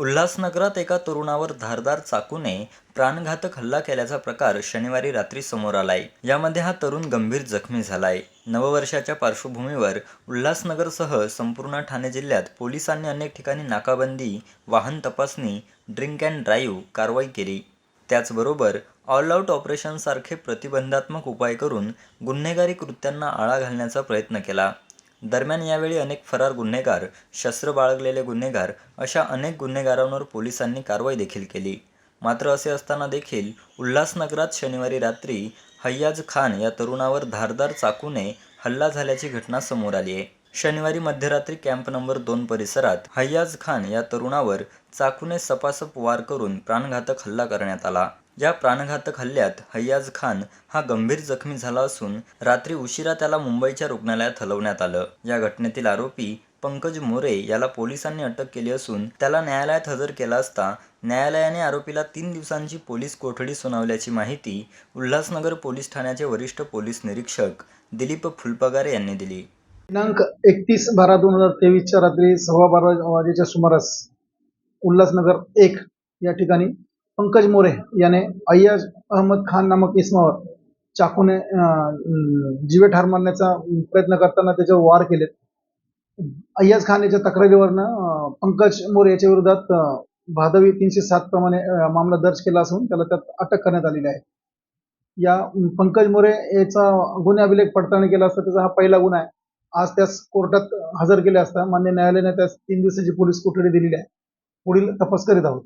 उल्हासनगरात एका तरुणावर धारदार चाकूने प्राणघातक हल्ला केल्याचा प्रकार शनिवारी रात्री समोर आलाय. यामध्ये हा तरुण गंभीर जखमी झालाय. नववर्षाच्या पार्श्वभूमीवर उल्हासनगरसह संपूर्ण ठाणे जिल्ह्यात पोलिसांनी अनेक ठिकाणी नाकाबंदी वाहन तपासणी ड्रिंक अँड ड्राईव्ह कारवाई केली. त्याचबरोबर ऑल आऊट ऑपरेशनसारखे प्रतिबंधात्मक उपाय करून गुन्हेगारी कृत्यांना आळा घालण्याचा प्रयत्न केला. दरम्यान यावेळी अनेक फरार गुन्हेगार शस्त्र बाळगलेले गुन्हेगार अशा अनेक गुन्हेगारांवर पोलिसांनी कारवाई देखील केली. मात्र असे असताना देखील उल्हासनगरात शनिवारी रात्री हय्याज खान या तरुणावर धारदार चाकूने हल्ला झाल्याची घटना समोर आली आहे. शनिवारी मध्यरात्री कॅम्प नंबर दोन परिसरात हय्याज खान या तरुणावर चाकूने सपासप वार करून प्राणघातक हल्ला करण्यात आला. या प्राणघातक हल्ल्यात हय्याज खान हा गंभीर जखमी झाला असून रात्री उशिरा त्याला मुंबईच्या रुग्णालयात हलवण्यात आलं. या घटनेतील आरोपी पंकज मोरे याला पोलिसांनी अटक केली असून त्याला न्यायालयात हजर केला असता न्यायालयाने आरोपीला तीन दिवसांची पोलीस कोठडी सुनावल्याची माहिती उल्हासनगर पोलीस ठाण्याचे वरिष्ठ पोलीस निरीक्षक दिलीप फुलपगारे यांनी दिली. दिनांक एकतीस बारा दोन हजार तेवीसच्या रात्री सव्वा बारा वाजेच्या सुमारास उल्हासनगर एक या ठिकाणी पंकज मोरे याने अय्याज अहमद खान नामक इसमावर चाकूने जीवे ठार मारण्याचा प्रयत्न करताना त्याच्यावर वार केलेत. अय्याज खान याच्या तक्रारीवरनं पंकज मोरे याच्या विरोधात भादवी तीनशे सात प्रमाणे मामला दर्ज केला असून त्याला त्यात अटक करण्यात आलेली आहे. या पंकज मोरे याचा गुन्हे अभिलेख पडताळणी केला असता त्याचा हा पहिला गुन्हा आहे. आज त्यास कोर्टात हजर केले असता मान्य न्यायालयाने त्यास तीन दिवसाची पोलीस कोठडी दिलेली आहे. पुढील तपास करीत आहोत.